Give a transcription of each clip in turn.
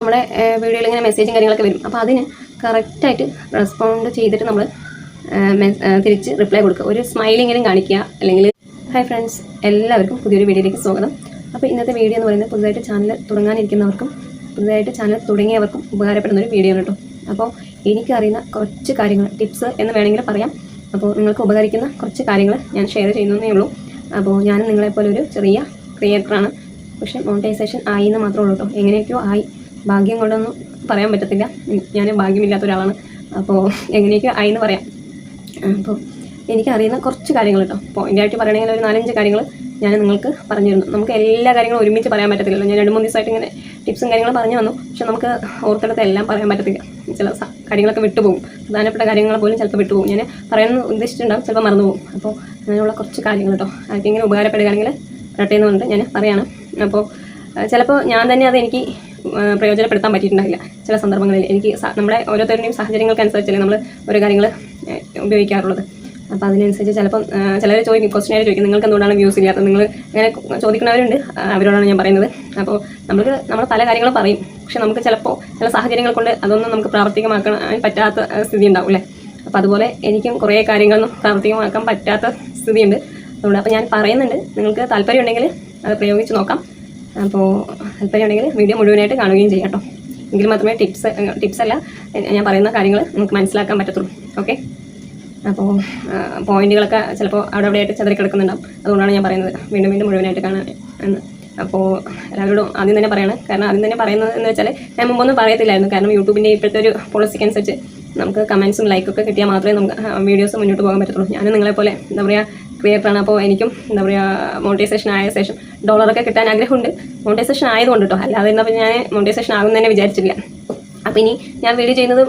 നമ്മുടെ വീഡിയോയിൽ ഇങ്ങനെ മെസ്സേജും കാര്യങ്ങളൊക്കെ വരും. അപ്പോൾ അതിന് കറക്റ്റായിട്ട് റെസ്പോണ്ട് ചെയ്തിട്ട് നമ്മൾ തിരിച്ച് റിപ്ലൈ കൊടുക്കുക. ഒരു സ്മൈലിങ്ങനും കാണിക്കുക. അല്ലെങ്കിൽ ഹായ് ഫ്രണ്ട്സ് എല്ലാവർക്കും പുതിയൊരു വീഡിയോയിലേക്ക് സ്വാഗതം. അപ്പോൾ ഇന്നത്തെ വീഡിയോ എന്ന് പറയുന്നത് പുതുതായിട്ട് ചാനൽ തുടങ്ങാനിരിക്കുന്നവർക്കും പുതുതായിട്ട് ചാനൽ തുടങ്ങിയവർക്കും ഉപകാരപ്പെടുന്ന ഒരു വീഡിയോ ആണ് കേട്ടോ അപ്പോൾ എനിക്കറിയുന്ന കുറച്ച് കാര്യങ്ങൾ ടിപ്സ് എന്ന് വേണമെങ്കിൽ പറയാം. അപ്പോൾ നിങ്ങൾക്ക് ഉപകരിക്കുന്ന കുറച്ച് കാര്യങ്ങൾ ഞാൻ ഷെയർ ചെയ്യുന്നതേ ഉള്ളൂ. അപ്പോൾ ഞാൻ നിങ്ങളെപ്പോലെ ഒരു ചെറിയ ക്രിയേറ്ററാണ് പക്ഷേ മോണിറ്റൈസേഷൻ ആയി എന്ന് മാത്രമേ ഉള്ളൂ കേട്ടോ എങ്ങനെയൊക്കെയോ ആയി. ഭാഗ്യം കൊണ്ടൊന്നും പറയാൻ പറ്റത്തില്ല. ഞാൻ ഭാഗ്യമില്ലാത്ത ഒരാളാണ്. അപ്പോൾ എങ്ങനെയൊക്കെ ആയി എന്ന് പറയാം. അപ്പോൾ എനിക്കറിയുന്ന കുറച്ച് കാര്യങ്ങൾ കേട്ടോ. പോയിന്റായിട്ട് പറയണമെങ്കിൽ ഒരു നാലഞ്ച് കാര്യങ്ങൾ ഞാൻ നിങ്ങൾക്ക് പറഞ്ഞു തരുന്നു. നമുക്ക് എല്ലാ കാര്യങ്ങളും ഒരുമിച്ച് പറയാൻ പറ്റത്തില്ലല്ലോ. ഞാൻ രണ്ട് മൂന്ന് ദിവസമായിട്ട് ഇങ്ങനെ ടിപ്സും കാര്യങ്ങളും പറഞ്ഞു വന്നു. പക്ഷെ നമുക്ക് ഓർത്തെടുത്ത് എല്ലാം പറയാൻ പറ്റത്തില്ല. ചില കാര്യങ്ങളൊക്കെ വിട്ടുപോകും. പ്രധാനപ്പെട്ട കാര്യങ്ങൾ പോലും ചിലപ്പോൾ വിട്ടുപോകും. ഞാൻ പറയാൻ ഉദ്ദേശിച്ചിട്ടുണ്ടാകും ചിലപ്പോൾ മറന്നുപോകും. അപ്പോൾ അങ്ങനെയുള്ള കുറച്ച് കാര്യങ്ങൾ കേട്ടോ. ആർക്കെങ്കിലും ഉപകാരപ്പെടുകയാണെങ്കിൽ വരട്ടെ എന്ന് പറഞ്ഞിട്ട് ഞാൻ പറയാണ്. അപ്പോൾ ചിലപ്പോൾ ഞാൻ തന്നെ അത് എനിക്ക് പ്രയോജനപ്പെടുത്താൻ പറ്റിയിട്ടുണ്ടാവില്ല ചില സന്ദർഭങ്ങളിൽ എനിക്ക് നമ്മുടെ ഓരോരുത്തരുടെയും സാഹചര്യങ്ങൾക്കനുസരിച്ചല്ലേ നമ്മൾ ഓരോ കാര്യങ്ങൾ ഉപയോഗിക്കാറുള്ളത്. അപ്പോൾ അതിനനുസരിച്ച് ചിലപ്പം ചിലർ ചോദിക്കും ക്വസ്റ്റ്യൻ ചോദിക്കും നിങ്ങൾക്ക് എന്തുകൊണ്ടാണ് വ്യൂസ് ഇല്ലാത്തത്? നിങ്ങൾ അങ്ങനെ ചോദിക്കുന്നവരുണ്ട് അവരോടാണ് ഞാൻ പറയുന്നത്. അപ്പോൾ നമുക്ക് നമ്മൾ പല കാര്യങ്ങളും പറയും. പക്ഷേ നമുക്ക് ചിലപ്പോൾ ചില സാഹചര്യങ്ങൾ കൊണ്ട് അതൊന്നും നമുക്ക് പ്രാവർത്തികമാക്കാൻ പറ്റാത്ത സ്ഥിതി ഉണ്ടാവും അല്ലേ? അപ്പോൾ അതുപോലെ എനിക്കും കുറേ കാര്യങ്ങളൊന്നും പ്രാവർത്തികമാക്കാൻ പറ്റാത്ത സ്ഥിതിയുണ്ട്. അതുകൊണ്ട് അപ്പോൾ ഞാൻ പറയുന്നുണ്ട് നിങ്ങൾക്ക് താല്പര്യം ഉണ്ടെങ്കിൽ അത് പ്രയോഗിച്ച് നോക്കാം. അപ്പോൾ താല്പര്യമുണ്ടെങ്കിൽ വീഡിയോ മുഴുവനായിട്ട് കാണുകയും ചെയ്യാം കേട്ടോ. എങ്കിൽ മാത്രമേ ടിപ്സ് ടിപ്സ് അല്ല ഞാൻ പറയുന്ന കാര്യങ്ങൾ നമുക്ക് മനസ്സിലാക്കാൻ പറ്റത്തുള്ളൂ. ഓക്കെ അപ്പോൾ പോയിന്റുകളൊക്കെ ചിലപ്പോൾ അവിടെ അവിടെയായിട്ട് ചെതറി കിടക്കുന്നുണ്ടാവും അതുകൊണ്ടാണ് ഞാൻ പറയുന്നത് വീണ്ടും വീണ്ടും മുഴുവനായിട്ട് കാണാൻ എന്ന്. അപ്പോൾ എല്ലാവരോടും ആദ്യം തന്നെ പറയണം കാരണം ആദ്യം തന്നെ പറയുന്നത് എന്ന് വെച്ചാൽ ഞാൻ മുമ്പൊന്നും പറയത്തില്ലായിരുന്നു. കാരണം യൂട്യൂബിന്റെ ഇപ്പോഴത്തെ ഒരു പോളിസിക്ക് അനുസരിച്ച് നമുക്ക് കമൻസും ലൈക്കൊക്കെ കിട്ടിയാൽ മാത്രമേ നമുക്ക് വീഡിയോസ് മുന്നോട്ട് പോകാൻ പറ്റത്തുള്ളൂ. ഞാൻ നിങ്ങളെപ്പോലെ എന്താ പറയുക ക്രിയേറ്ററാണ് അപ്പോൾ എനിക്കും എന്താ പറയുക മോണിറ്റൈസേഷൻ ആയ ശേഷം ഡോളറൊക്കെ കിട്ടാൻ ആഗ്രഹമുണ്ട്. മോണിറ്റൈസേഷൻ ആയതുകൊണ്ട് കേട്ടോ അല്ലാതെ എന്നാൽ ഞാൻ മോണിറ്റൈസേഷൻ ആകുമെന്ന് തന്നെ വിചാരിച്ചില്ല അപ്പോൾ ഇനി ഞാൻ വീഡിയോ ചെയ്യുന്നത്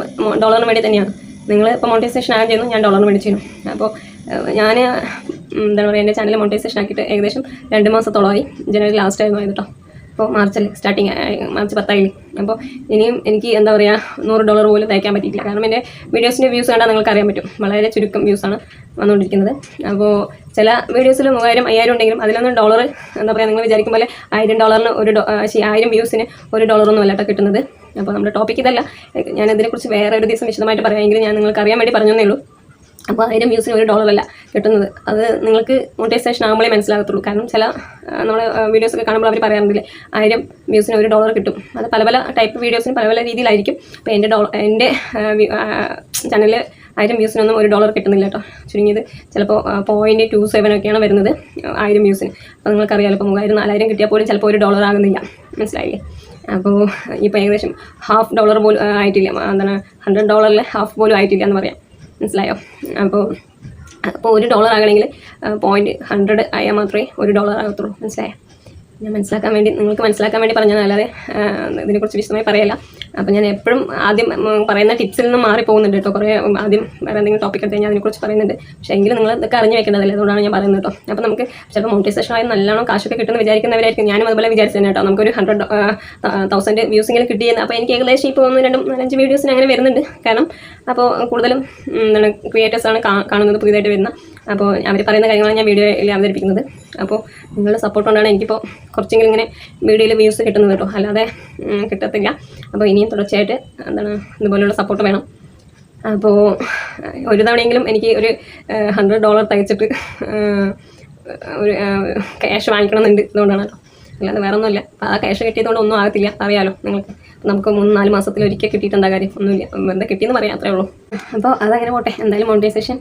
ഡോളറിന് വേണ്ടി തന്നെയാണ്. നിങ്ങൾ ഇപ്പോൾ മോണിറ്റൈസേഷൻ ആകാൻ ചെയ്യുന്നു ഞാൻ ഡോളറിന് വേണ്ടി ചെയ്യുന്നു. അപ്പോൾ ഞാൻ എന്താണ് പറയുക എന്റെ ചാനൽ മോണിറ്റൈസേഷൻ ആക്കിയിട്ട് ഏകദേശം രണ്ട് മാസത്തോളമായി ജനുവരി ലാസ്റ്റ് ആയിരുന്നു കേട്ടോ അപ്പോൾ മാർച്ചിൽ സ്റ്റാർട്ടിങ് മാർച്ച് പത്തായി അപ്പോൾ ഇനിയും എനിക്ക് എന്താ പറയുക നൂറ് ഡോളർ പോലും തയ്ക്കാൻ പറ്റിയിട്ടില്ല. കാരണം എന്റെ വീഡിയോസിന്റെ വ്യൂസ് കണ്ടാൽ നിങ്ങൾക്ക് അറിയാൻ പറ്റും. വളരെ ചുരുക്കം വ്യൂസാണ് വന്നുകൊണ്ടിരിക്കുന്നത്. അപ്പോൾ ചില വീഡിയോസിൽ മൂവായിരം അയ്യായിരം ഉണ്ടെങ്കിലും അതിലൊന്നും ഡോളർ എന്താ പറയുക നിങ്ങൾ വിചാരിക്കും പോലെ ആയിരം ഡോളറിന് ഒരു ആയിരം വ്യൂസിന് ഒരു ഡോളറൊന്നും അല്ല കേട്ടോ കിട്ടുന്നത്. അപ്പോൾ നമ്മുടെ ടോപ്പിക് ഇതല്ല. ഞാൻ ഇതിനെക്കുറിച്ച് വേറെ ഒരു ദിവസം വിശദമായിട്ട് പറയാമെങ്കിലും ഞാൻ നിങ്ങൾക്ക് അറിയാൻ വേണ്ടി പറഞ്ഞതേ ഉള്ളൂ. അപ്പോൾ ആയിരം വ്യൂസിന് ഒരു ഡോളറല്ല കിട്ടുന്നത്. അത് നിങ്ങൾക്ക് മോണിറ്റൈസേഷൻ ആകുമ്പോഴേ മനസ്സിലാകത്തുള്ളൂ. കാരണം ചില നമ്മൾ വീഡിയോസൊക്കെ കാണുമ്പോൾ അവർ പറയാറുണ്ടല്ലേ ആയിരം വ്യൂസിന് ഒരു ഡോളർ കിട്ടും. അത് പല പല ടൈപ്പ് വീഡിയോസിന് പല പല രീതിയിലായിരിക്കും. അപ്പോൾ എന്റെ ഡോളർ എന്റെ ചാനലിൽ ആയിരം വ്യൂസിനൊന്നും ഒരു ഡോളർ കിട്ടുന്നില്ല കേട്ടോ. ചുരുങ്ങിയത് ചിലപ്പോൾ പോയിന്റ് ടു സെവൻ ഒക്കെയാണ് വരുന്നത് ആയിരം വ്യൂസിന്. അപ്പോൾ നിങ്ങൾക്കറിയാമല്ലോ ഇപ്പോൾ മൂവായിരം നാലായിരം കിട്ടിയാൽ പോലും ചിലപ്പോൾ ഒരു ഡോളർ ആകുന്നില്ല. മനസ്സിലായില്ലേ? അപ്പോൾ ഇപ്പോൾ ഏകദേശം ഹാഫ് ഡോളർ പോലും ആയിട്ടില്ല. എന്താണ് ഹൺഡ്രഡ് ഡോളറിൽ ഹാഫ് പോലും ആയിട്ടില്ല എന്ന് പറയാം. മനസ്സിലായോ? അപ്പോൾ അപ്പോൾ ഒരു ഡോളർ ആകണമെങ്കിൽ പോയിന്റ് ഹൺഡ്രഡ് ആയാൽ മാത്രമേ ഒരു ഡോളർ ആകത്തുള്ളൂ മനസ്സിലായോ? ഞാൻ മനസ്സിലാക്കാൻ വേണ്ടി നിങ്ങൾക്ക് മനസ്സിലാക്കാൻ വേണ്ടി ആ, ഇതിനെക്കുറിച്ച് വിശദമായി പറയല്ല. അപ്പോൾ ഞാൻ എപ്പോഴും ആദ്യം പറയുന്ന ടിപ്സിൽ നിന്ന് മാറി പോകുന്നുണ്ട് കേട്ടോ. കുറേ ആദ്യം വേറെ എന്തെങ്കിലും ടോപ്പിക് എടുത്ത് കഴിഞ്ഞാൽ അതിനെക്കുറിച്ച് പറയുന്നുണ്ട്. പക്ഷേ എങ്കിലും നിങ്ങൾ ഇതൊക്കെ അറിഞ്ഞു വെക്കേണ്ടതല്ലേ? അതുകൊണ്ടാണ് ഞാൻ പറയുന്നത് കേട്ടോ. അപ്പോൾ നമുക്ക് ചിലപ്പോൾ മോണിറ്റൈസേഷൻ ആയി നല്ലോണം കാശൊക്കെ കിട്ടുമെന്ന് വിചാരിക്കുന്നവരായിരിക്കും. ഞാനും അതുപോലെ വിചാരിച്ചു തന്നെ കേട്ടോ. നമുക്കൊരു ഹൺഡ്രഡ് തൗസൻഡ് വ്യൂസെങ്കിലും കിട്ടിയെന്ന്. അപ്പോൾ എനിക്ക് ഏകദേശം ഇപ്പോൾ ഒന്ന് രണ്ടും നാലഞ്ച് വീഡിയോസിന് അങ്ങനെ വരുന്നുണ്ട്. കാരണം അപ്പോൾ കൂടുതലും എന്താണ് ക്രിയേറ്റേഴ്സാണ് കാണുന്നത് പുതിയതായിട്ട് വരുന്ന. അപ്പോൾ അവർ പറയുന്ന കാര്യങ്ങളാണ് ഞാൻ വീഡിയോയിൽ അവതരിപ്പിക്കുന്നത്. അപ്പോൾ നിങ്ങളുടെ സപ്പോർട്ട് കൊണ്ടാണ് എനിക്കിപ്പോൾ കുറച്ചെങ്കിലും ഇങ്ങനെ വീഡിയോയിൽ വ്യൂസ് കിട്ടുന്നത് കേട്ടോ. അല്ലാതെ കിട്ടത്തില്ല. അപ്പോൾ ഇനിയും തുടർച്ചയായിട്ട് എന്താണ് ഇതുപോലെയുള്ള സപ്പോർട്ട് വേണം. അപ്പോൾ ഒരു തവണയെങ്കിലും എനിക്ക് ഒരു ഹൺഡ്രഡ് ഡോളർ തയ്ച്ചിട്ട് ഒരു ക്യാഷ് വാങ്ങിക്കണമെന്നുണ്ട് അതുകൊണ്ടാണ് അല്ലാതെ വേറെ ഒന്നുമില്ല അപ്പോൾ ആ ക്യാഷ് കിട്ടിയതുകൊണ്ട് ഒന്നും ആകത്തില്ല. അറിയാലോ നിങ്ങൾക്ക്. നമുക്ക് മൂന്ന് നാല് മാസത്തിൽ ഒരിക്കൽ കിട്ടിയിട്ട് കാര്യം? ഒന്നുമില്ല. എന്താ കിട്ടിയെന്ന് പറയാം അത്രേ ഉള്ളൂ. അപ്പോൾ അതങ്ങനെ പോട്ടെ. എന്തായാലും മോണിറ്റൈസേഷൻ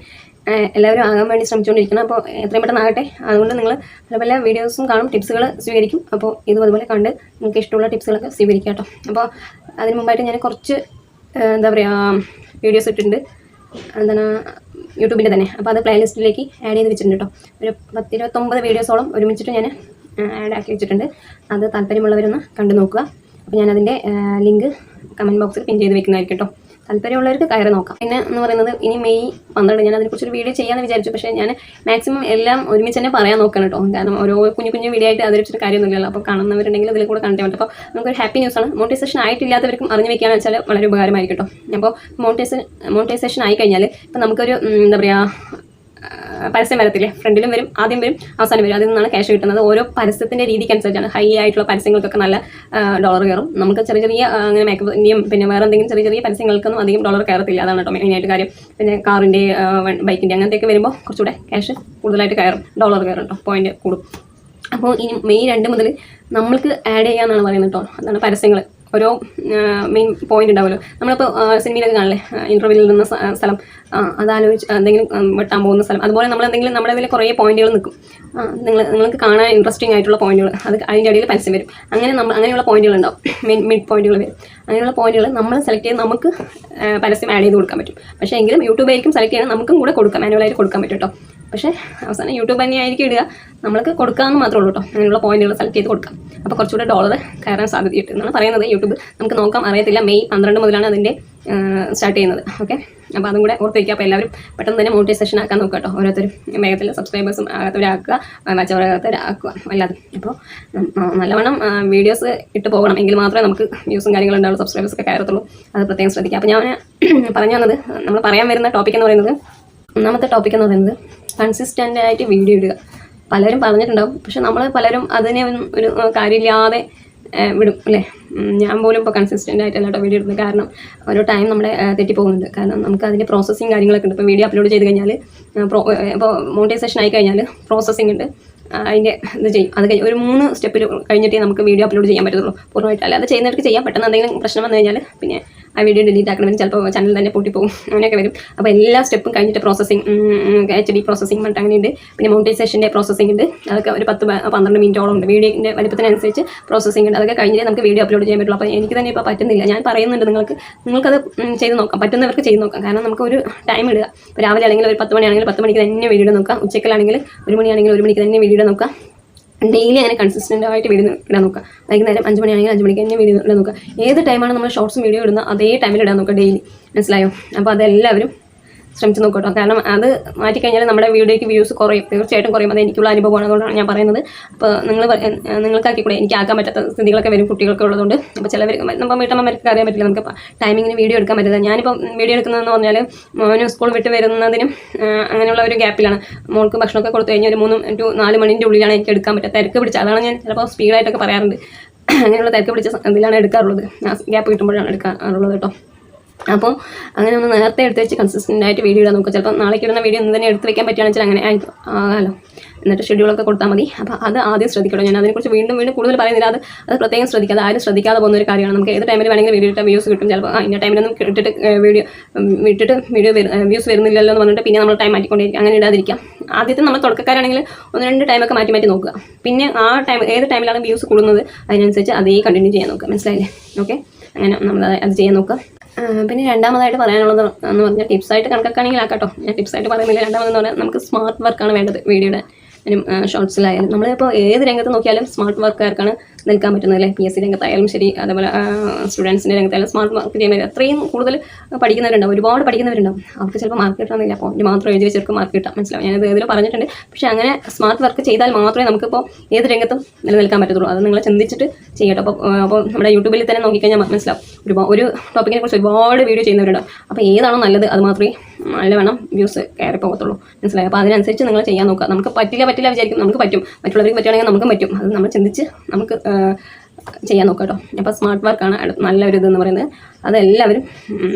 എല്ലാവരും ആകാൻ വേണ്ടി ശ്രമിച്ചുകൊണ്ടിരിക്കണം. അപ്പോൾ എത്രയും പെട്ടെന്ന് ആകട്ടെ. അതുകൊണ്ട് നിങ്ങൾ പല പല വീഡിയോസും കാണും. ടിപ്സുകൾ സ്വീകരിക്കും. അപ്പോൾ ഇതും അതുപോലെ കണ്ട് നിങ്ങൾക്ക് ഇഷ്ടമുള്ള ടിപ്സുകളൊക്കെ സ്വീകരിക്കാം കേട്ടോ. അപ്പോൾ അതിന് മുമ്പായിട്ട് ഞാൻ കുറച്ച് എന്താ പറയുക വീഡിയോസ് ഇട്ടിട്ടുണ്ട്. എന്താണ് യൂട്യൂബിന്റെ തന്നെ. അപ്പോൾ അത് പ്ലേലിസ്റ്റിലേക്ക് ആഡ് ചെയ്ത് വെച്ചിട്ടുണ്ട് കേട്ടോ. ഒരു പത്തിരുപത്തൊമ്പത് വീഡിയോസോളം ഒരുമിച്ചിട്ട് ഞാൻ ആഡ് ആക്കി വെച്ചിട്ടുണ്ട്. അത് താല്പര്യമുള്ളവരൊന്ന് കണ്ടു നോക്കുക. അപ്പോൾ ഞാനതിന്റെ ലിങ്ക് കമന്റ് ബോക്സിൽ പിൻ ചെയ്ത് വെക്കുന്നതായിരിക്കും കേട്ടോ. താല്പര്യമുള്ളവർക്ക് കയറി നോക്കാം. പിന്നെ എന്ന് പറയുന്നത് ഇനി മെയ് പന്ത്രണ്ട് ഞാൻ അതിനെക്കുറിച്ചൊരു വീഡിയോ ചെയ്യാമെന്ന് വിചാരിച്ചു. പക്ഷേ ഞാൻ മാക്സിമം എല്ലാം ഒരുമിച്ച് തന്നെ പറയാൻ നോക്കണം കേട്ടോ. കാരണം ഓരോ കുഞ്ഞു കുഞ്ഞു വീഡിയോ ആയിട്ട് അവതരിപ്പിച്ചിട്ട് കാര്യമൊന്നുമില്ലല്ലോ. അപ്പോൾ കാണുന്നവരുണ്ടെങ്കിൽ ഇതിൽ കൂടെ കണ്ടേ പറ്റും അപ്പോൾ നമുക്കൊരു ഹാപ്പി ന്യൂസാണ് മോട്ടിവേഷൻ ആയിട്ടില്ലാത്തവർക്കും അറിഞ്ഞു വെക്കുകയാണെന്ന് വെച്ചാൽ വളരെ ഉപകാരമായിരിക്കും കേട്ടോ. അപ്പോൾ മോട്ടിവേഷൻ മോട്ടിവേഷൻ ആയി കഴിഞ്ഞാൽ ഇപ്പം നമുക്കൊരു എന്താ പറയുക പരസ്യം വരത്തില്ലേ? ഫ്രണ്ടിലും വരും ആദ്യം വരും അവസാനം വരും. അതിൽ നിന്നാണ് ക്യാഷ് കിട്ടുന്നത്. ഓരോ പരസ്യത്തിന്റെ രീതിക്ക് അനുസരിച്ചാണ് ഹൈ ആയിട്ടുള്ള പരസ്യങ്ങൾക്കൊക്കെ നല്ല ഡോളർ കയറും. നമുക്ക് ചെറിയ ചെറിയ അങ്ങനെ മേക്കപ്പ് മേക്കപ്പിന്റെയും പിന്നെ വേറെ എന്തെങ്കിലും ചെറിയ ചെറിയ പരസ്യങ്ങൾക്കൊന്നും അധികം ഡോളർ കയറത്തില്ല. അതാണ് കേട്ടോ മെയിനായിട്ട് കാര്യം. പിന്നെ കാറിന്റെ ബൈക്കിന്റെ അങ്ങനത്തെയൊക്കെ വരുമ്പോൾ കുറച്ചുകൂടെ ക്യാഷ് കൂടുതലായിട്ട് കയറും. ഡോളർ കയറും കേട്ടോ പോയിന്റ് കൂടും. അപ്പോൾ ഇനി മെയ് രണ്ട് മുതൽ നമ്മൾക്ക് ആഡ് ചെയ്യാന്നാണ് പറയുന്നത് കേട്ടോ. അതാണ് പരസ്യങ്ങൾ ഓരോ മെയിൻ പോയിന്റ് ഉണ്ടാവുമല്ലോ. നമ്മളിപ്പോൾ സിനിമയിലൊക്കെ കാണില്ലേ? ഇന്റർവ്യൂവിൽ നിന്ന സ്ഥ- സ്ഥലം. അതാലോചിച്ച് എന്തെങ്കിലും വെട്ടാൻ പോകുന്ന സ്ഥലം. അതുപോലെ നമ്മൾ എന്തെങ്കിലും നമ്മുടെ ഇതിൽ കുറേ പോയിന്റുകൾ നിൽക്കും. നിങ്ങൾ നിങ്ങൾക്ക് കാണാൻ ഇൻട്രസ്റ്റിംഗ് ആയിട്ടുള്ള പോയിന്റുകൾ. അത് അതിന്റെ ഇടയിൽ പരസ്യം വരും. അങ്ങനെ നമ്മൾ അങ്ങനെയുള്ള പോയിന്റുകൾ ഉണ്ടാവും. മിഡ് പോയിന്റുകൾ വരും. അങ്ങനെയുള്ള പോയിന്റുകൾ നമ്മൾ സെലക്ട് ചെയ്ത് നമുക്ക് പരസ്യം ആഡ് ചെയ്ത് കൊടുക്കാൻ പറ്റും. പക്ഷേ എങ്കിലും യൂട്യൂബ് ആയിരിക്കും സെലക്ട് ചെയ്യണം. നമുക്കും കൂടെ കൊടുക്കാം. മാനുവലായിട്ട് കൊടുക്കാൻ പറ്റും കേട്ടോ പക്ഷേ അവസാനം യൂട്യൂബ് തന്നെയായിരിക്കും ഇടുക. നമ്മൾക്ക് കൊടുക്കാമെന്ന് മാത്രമേ ഉള്ളൂ കേട്ടോ അങ്ങനെയുള്ള പോയിന്റുകൾ സെലക്ട് ചെയ്ത് കൊടുക്കാം. അപ്പോൾ കുറച്ചുകൂടെ ഡോളർ കയറാൻ സാധ്യതയുണ്ട് എന്നാണ് പറയുന്നത്. യൂട്യൂബ് നമുക്ക് നോക്കാം. അറിയത്തില്ല. മെയ് പന്ത്രണ്ട് മുതലാണ് അതിന്റെ സ്റ്റാർട്ട് ചെയ്യുന്നത്. ഓക്കെ അപ്പോൾ അതും കൂടെ ഓർത്ത് വയ്ക്കുക അപ്പോൾ എല്ലാവരും പെട്ടെന്ന് തന്നെ മോട്ടിവേഷൻ ആക്കാൻ നോക്കുക കേട്ടോ. ഓരോരുത്തരും വേഗത്തിൽ സബ്സ്ക്രൈബേഴ്സും ആകാത്തവരാക്കുക മറ്റവരാകാത്തവരാക്കുക അല്ലാതെ അപ്പോൾ നല്ലവണ്ണം വീഡിയോസ് ഇട്ട് പോകണം. എങ്കിൽ മാത്രമേ നമുക്ക് വ്യൂസും കാര്യങ്ങളും ഉണ്ടാവുള്ളൂ സബ്സ്ക്രൈബേഴ്സ് ഒക്കെ കയറത്തുള്ളൂ. അത് പ്രത്യേകം ശ്രദ്ധിക്കുക. അപ്പോൾ ഞാൻ പറഞ്ഞു വന്നത് നമ്മൾ പറയാൻ വരുന്ന ടോപ്പിക് എന്ന് പറയുന്നത് ഒന്നാമത്തെ ടോപ്പിക് എന്ന് പറയുന്നത് കൺസിസ്റ്റന്റ് ആയിട്ട് വീഡിയോ ഇടുക. പലരും പറഞ്ഞിട്ടുണ്ടാവും. പക്ഷെ നമ്മൾ പലരും അതിനെ ഒരു കാര്യമില്ലാതെ വിടും അല്ലേ? ഞാൻ പോലും ഇപ്പോൾ കൺസിസ്റ്റന്റ് ആയിട്ടല്ല കേട്ടോ വീഡിയോ ഇടുന്നത്. കാരണം ഓരോ ടൈം നമ്മുടെ തെറ്റി തെറ്റിപ്പോകുന്നുണ്ട്. കാരണം നമുക്ക് അതിന്റെ പ്രോസസ്സിങ് കാര്യങ്ങളൊക്കെ ഉണ്ട്. ഇപ്പോൾ വീഡിയോ അപ്ലോഡ് ചെയ്ത് കഴിഞ്ഞാൽ ഇപ്പോൾ മോണിറ്റൈസേഷൻ ആയി കഴിഞ്ഞാൽ പ്രോസസ്സിംഗ് ഉണ്ട്. അതിന്റെ ഇത് ചെയ്യും. അത് കഴിഞ്ഞ് ഒരു മൂന്ന് സ്റ്റെപ്പിൽ കഴിഞ്ഞിട്ടേ നമുക്ക് വീഡിയോ അപ്ലോഡ് ചെയ്യാൻ പറ്റത്തുള്ളൂ. പൂർണമായിട്ട്. അല്ലാതെ ചെയ്യുന്നവർക്ക് ചെയ്യാം പെട്ടെന്ന് എന്തെങ്കിലും പ്രശ്നം വന്നു കഴിഞ്ഞാൽ പിന്നെ ആ വീഡിയോ ഡിലീറ്റ് ആക്കണമെങ്കിൽ ചിലപ്പോൾ ചാനൽ തന്നെ പൊട്ടിപ്പോകും അങ്ങനെയൊക്കെ വരും. അപ്പോൾ എല്ലാ സ്റ്റെപ്പും കഴിഞ്ഞിട്ട് പ്രോസസ്സിങ് എച്ച് ഡി പ്രോസസ്സിംഗ് പറഞ്ഞിട്ട് അങ്ങനെയുണ്ട്. പിന്നെ മോണിറ്റൈസേഷന്റെ പ്രോസസ്സിംഗ് ഉണ്ട്. അതൊക്കെ ഒരു പത്ത് പന്ത്രണ്ട് മിനിറ്റോളം ഉണ്ട്. വീഡിയോന്റെ വലിപ്പത്തിനനുസരിച്ച് പ്രോസസ്സിംഗ് ഉണ്ട്. അതൊക്കെ കഴിഞ്ഞിട്ട് നമുക്ക് വീഡിയോ അപ്ലോഡ് ചെയ്യാൻ പറ്റുള്ളൂ. അപ്പോൾ എനിക്ക് തന്നെ ഇപ്പോൾ പറ്റുന്നില്ല. ഞാൻ പറയുന്നുണ്ട് നിങ്ങൾക്ക്. നിങ്ങൾക്കത് ചെയ്ത് നോക്കാം. പറ്റുന്നവർക്ക് ചെയ്ത് നോക്കാം. കാരണം നമുക്ക് ഒരു ടൈം ഇടുക രാവിലെ ആണെങ്കിൽ ഒരു പത്ത് മണിയാണെങ്കിൽ പത്ത് മണിക്ക് തന്നെ വീഡിയോ നോക്കാം. ഉച്ചക്കലാണെങ്കിൽ ഒരു മണിയാണെങ്കിൽ ഒരു മണിക്ക് തന്നെ വീഡിയോ നോക്കാം. ഡെയിലി അങ്ങനെ കൺസിസ്റ്റന്റ് ആയിട്ട് വീഡിയോ ഇടാൻ നോക്കുക. വൈകുന്നേരം അഞ്ച് മണിയാണെങ്കിൽ അഞ്ച് മണിക്ക് തന്നെ വീഡിയോ ഇടാൻ നോക്കുക. ഏത് ടൈമാണ് നമ്മൾ ഷോർട്സും വീഡിയോ ഇടുന്നത്? അതേ ടൈമിൽ ഇടാൻ നോക്കുക ഡെയിലി മനസ്സിലായോ? അപ്പോൾ അതെല്ലാവരും ശ്രമിച്ച് കേട്ടോ കാരണം അത് മാറ്റിക്കഴിഞ്ഞാൽ നമ്മുടെ വീഡിയോയ്ക്ക് വ്യൂസ് കുറയും. തീർച്ചയായിട്ടും കുറയും. അത് എനിക്കുള്ള അനുഭവമാണ്. അതുകൊണ്ടാണ് ഞാൻ പറയുന്നത്. അപ്പോൾ നിങ്ങൾ നിങ്ങൾക്കാക്കി കൂടെ എനിക്ക് ആക്കാൻ പറ്റാത്ത സ്ഥിതികളൊക്കെ വരും കുട്ടികൾക്ക് ഉള്ളതുകൊണ്ട്. അപ്പോൾ ചിലവർ നമ്മൾ വീട്ടമ്മമാർക്ക് അറിയാൻ പറ്റില്ല. നമുക്ക് ടൈമിങ്ങിന് വീഡിയോ എടുക്കാൻ പറ്റില്ല. ഞാനിപ്പോൾ വീഡിയോ എടുക്കുന്നതെന്ന് പറഞ്ഞാൽ മോന് സ്കൂൾ വിട്ട് വരുന്നതിനും അങ്ങനെയുള്ള ഒരു ഗ്യാപ്പിലാണ്. മോൾക്ക് ഭക്ഷണമൊക്കെ കൊടുത്തു കഴിഞ്ഞാൽ ഒരു മൂന്ന് ടു നാല് മണിന്റെ ഉള്ളിലാണ് എനിക്ക് എടുക്കാൻ പറ്റുക തിരക്ക് പിടിച്ച അതാണ് ഞാൻ ചിലപ്പോൾ സ്പീഡായിട്ടൊക്കെ പറയാറുണ്ട്. അങ്ങനെയുള്ള തിരക്ക് പിടിച്ച ഇതിലാണ് എടുക്കാറുള്ളത്. ഗ്യാപ്പ് കിട്ടുമ്പോഴാണ് എടുക്കാറുള്ളത് കേട്ടോ. അപ്പോൾ അങ്ങനെ ഒന്ന് നേരത്തെ എടുത്ത് വെച്ച് കൺസിസ്റ്റന്റ് ആയിട്ട് വീഡിയോ ഇടാൻ നോക്കുക. ചിലപ്പോൾ നാളേക്ക് ഇടുന്ന വീഡിയോ ഇന്ന് തന്നെ എടുത്ത് വെക്കാൻ പറ്റുകയാണെന്ന് വെച്ചാൽ അങ്ങനെ ആകാമല്ലോ എന്നിട്ട് ഷെഡ്യൂളൊക്കെ കൊടുത്താൽ മതി. അപ്പോൾ അത് ആദ്യം ശ്രദ്ധിക്കണം ഞാൻ അതിനെക്കുറിച്ച് വീണ്ടും വീണ്ടും കൂടുതൽ പറയുന്നില്ല. അത് അത് പ്രത്യേകം ശ്രദ്ധിക്കാതെ ആരും ശ്രദ്ധിക്കാതെ പോകുന്ന ഒരു കാര്യമാണ്. നമുക്ക് ഏത് ടൈമിൽ വേണമെങ്കിലും വീഡിയോ ഇട്ടാൽ വ്യൂസ് കിട്ടും. ചിലപ്പോൾ ഇന്ന ടൈമിലൊന്നും ഇട്ടിട്ട് വീഡിയോ ഇട്ടിട്ട് വീഡിയോ വ്യൂസ് വരുന്നില്ലല്ലോ എന്ന് പറഞ്ഞിട്ട് പിന്നെ നമ്മൾ ടൈം മാറ്റിക്കൊണ്ടിരിക്കും അങ്ങനെ ഇടാതിരിക്കാം. ആദ്യത്തെ നമ്മൾ തുടക്കക്കാരാണെങ്കിൽ ഒന്ന് രണ്ട് ടൈമൊക്കെ മാറ്റി മാറ്റി നോക്കുക. പിന്നെ ആ ടൈം ഏത് ടൈമിലാണ് വ്യൂസ് കൂടുന്നത്? അതിനനുസരിച്ച് അതേ കണ്ടിന്യൂ ചെയ്യാൻ നോക്കുക. മനസ്സിലായില്ലേ? ഓക്കെ അങ്ങനെ നമ്മൾ അത് ചെയ്യാൻ നോക്കുക. പിന്നെ രണ്ടാമതായിട്ട് പറയാനുള്ളത് എന്ന് പറഞ്ഞാൽ ടിപ്സായിട്ട് കണക്കാക്കുകയാണെങ്കിൽ ആക്കാട്ടോ. ഞാൻ ടിപ്സായിട്ട് പറയുന്നില്ല. രണ്ടാമതെന്ന് പറഞ്ഞാൽ നമുക്ക് സ്മാർട്ട് വർക്കാണ് വേണ്ടത് വീഡിയോയുടെ. ഷോർട്സിലായാലും നമ്മളിപ്പോൾ ഏത് രംഗത്ത് നോക്കിയാലും സ്മാർട്ട് വർക്കാർക്കാണ് നിൽക്കാൻ പറ്റുന്നത് അല്ലേ? പി എസ് സി രംഗത്തായാലും ശരി അതേപോലെ സ്റ്റുഡൻസിന്റെ രംഗത്തായാലും സ്മാർട്ട് വർക്ക് പറ്റും അത്രയും കൂടുതൽ പഠിക്കുന്നവരുണ്ടാവും. ഒരുപാട് പഠിക്കുന്നവരുണ്ടാവും. അവർക്ക് ചിലപ്പോൾ മാർക്ക് കിട്ടണമെന്നില്ല. അപ്പോൾ പോയിന്റ് മാത്രം എഴുതി വെച്ചവർക്ക് മാർക്ക് കിട്ടാം. മനസ്സിലാവും ഞാനത് ഇതിൽ പറഞ്ഞിട്ടുണ്ട്. പക്ഷേ അങ്ങനെ സ്മാർട്ട് വർക്ക് ചെയ്താൽ മാത്രമേ നമുക്കിപ്പോൾ ഏത് രംഗത്തും നിലനിൽക്കാൻ പറ്റത്തുള്ളൂ. അത് നിങ്ങൾ ചിന്തിച്ചിട്ട് ചെയ്യട്ടോ. അപ്പോൾ അപ്പോൾ നമ്മുടെ യൂട്യൂബിൽ തന്നെ നോക്കിക്കഴിഞ്ഞാൽ മനസ്സിലാവും. ഒരുപാട് ഒരു ടോപ്പിക്കിനെ കുറിച്ച് ഒരുപാട് വീഡിയോ ചെയ്യുന്നവരുണ്ടാവും. അപ്പോൾ ഏതാണോ നല്ലത് അത് മാത്രമേ നല്ലവണ്ണം വ്യൂസ് കയറി പോകത്തുള്ളൂ. മനസ്സിലായി? അപ്പോൾ അതിനനുസരിച്ച് നിങ്ങൾ ചെയ്യാൻ നോക്കുക. നമുക്ക് പറ്റില്ല പറ്റില്ല വിചാരിക്കും. നമുക്ക് പറ്റും. മറ്റുള്ളവർക്ക് പറ്റുകയാണെങ്കിൽ നമുക്കും പറ്റും. അത് നമ്മൾ ചിന്തിച്ച് നമുക്ക് ചെയ്യാൻ നോക്കാം കേട്ടോ. അപ്പോൾ സ്മാർട്ട് വർക്കാണ് നല്ലൊരു ഇതെന്ന് പറയുന്നത്. അതെല്ലാവരും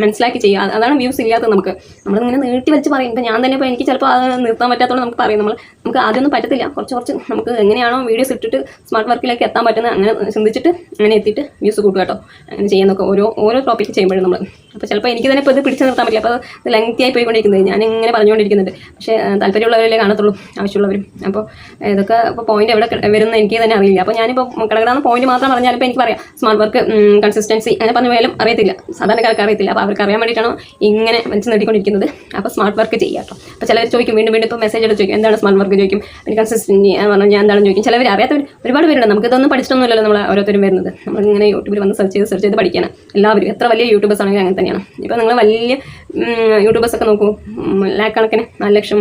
മനസ്സിലാക്കി ചെയ്യുക. അതാണ് വ്യൂസ് ഇല്ലാത്തത് നമുക്ക്. നമ്മൾ നമ്മളിങ്ങനെ നീട്ടി വെച്ച് പറയും. ഇപ്പം ഞാൻ തന്നെ ഇപ്പോൾ എനിക്ക് ചിലപ്പോൾ അത് നിർത്താൻ പറ്റാത്തതുകൊണ്ട് നമുക്ക് പറയും. നമ്മൾ നമുക്ക് ആദ്യമൊന്നും പറ്റത്തില്ല. കുറച്ച് കുറച്ച് നമുക്ക് എങ്ങനെയാണോ വീഡിയോസ് ഇട്ടിട്ട് സ്മാർട്ട് വർക്കിലേക്ക് എത്താൻ പറ്റുന്നത് അങ്ങനെ ചിന്തിച്ചിട്ട് അങ്ങനെ എത്തിയിട്ട് വ്യൂസ് കൂട്ടുക കേട്ടോ. അങ്ങനെ ചെയ്യുന്നൊക്കെ ഓരോ ഓരോ ടോപ്പിക്ക് ചെയ്യുമ്പോഴും നമ്മൾ അപ്പോൾ ചിലപ്പോൾ എനിക്ക് തന്നെ ഇപ്പോൾ ഇത് പിടിച്ച് നിർത്താൻ പറ്റില്ല. അപ്പോൾ അത് ലെങ്തി ആയി പോയിക്കൊണ്ടിരിക്കുന്നത്. ഞാൻ ഇങ്ങനെ പറഞ്ഞുകൊണ്ടിരിക്കുന്നുണ്ട്. പക്ഷേ താല്പര്യമുള്ളവരല്ലേ കാണത്തുള്ളൂ. ആവശ്യമുള്ളവരും. അപ്പോൾ ഇതൊക്കെ ഇപ്പോൾ പോയിന്റ് എവിടെ വരുന്നത് എനിക്ക് തന്നെ അറിയില്ല. അപ്പോൾ ഞാനിപ്പോൾ കടകടാന്ന് പോയിന്റ് മാത്രം പറഞ്ഞാൽ ഇപ്പോൾ എനിക്ക് പറയാം. സ്മാർട്ട് വർക്ക് കൺസിസ്റ്റൻസി അങ്ങനെ പറഞ്ഞു പോയാലും അറിയത്തില്ല. സാധാരണക്കാർക്ക് അറിയത്തില്ല. അപ്പോൾ അവർക്ക് അറിയാൻ വേണ്ടിയിട്ടാണ് ഇങ്ങനെ മനസ്സിൽ നേടിക്കൊണ്ടിരിക്കുന്നത് അപ്പോൾ സ്മാർട്ട് വർക്ക് ചെയ്യുക കേട്ടോ അപ്പോൾ ചിലർ ചോദിക്കും വീണ്ടും വീണ്ടും ഇപ്പോൾ മെസ്സേജ് ചോദിക്കും എന്താണ് സ്മാർട്ട് വർക്ക് ചോദിക്കും. പിന്നെ കൺസിസ്റ്റൻസി പറഞ്ഞാൽ ഞാൻ എന്താണെന്ന് ചോദിക്കും. ചിലവർ അറിയാത്തവർ ഒരുപാട് പേരുണ്ട്. നമുക്ക് ഇതൊന്നും പഠിച്ചിട്ടൊന്നുമില്ലല്ലോ നമ്മൾ ഓരോരുത്തരും വരുന്നത്. നമ്മൾ ഇങ്ങനെ യൂട്യൂബിൽ വന്ന് സെർച്ച് ചെയ്ത് സെർച്ച് ചെയ്ത് പഠിക്കണം. എല്ലാവരും എത്ര വലിയ യൂട്യൂബേഴ്സ് ആണെങ്കിലും അങ്ങനെ തന്നെയാണ്. ഇപ്പോൾ നിങ്ങൾ വലിയ യൂട്യൂബേഴ്സ് ഒക്കെ നോക്കൂ. ലാക്ക് കണക്കിന് നാല് ലക്ഷം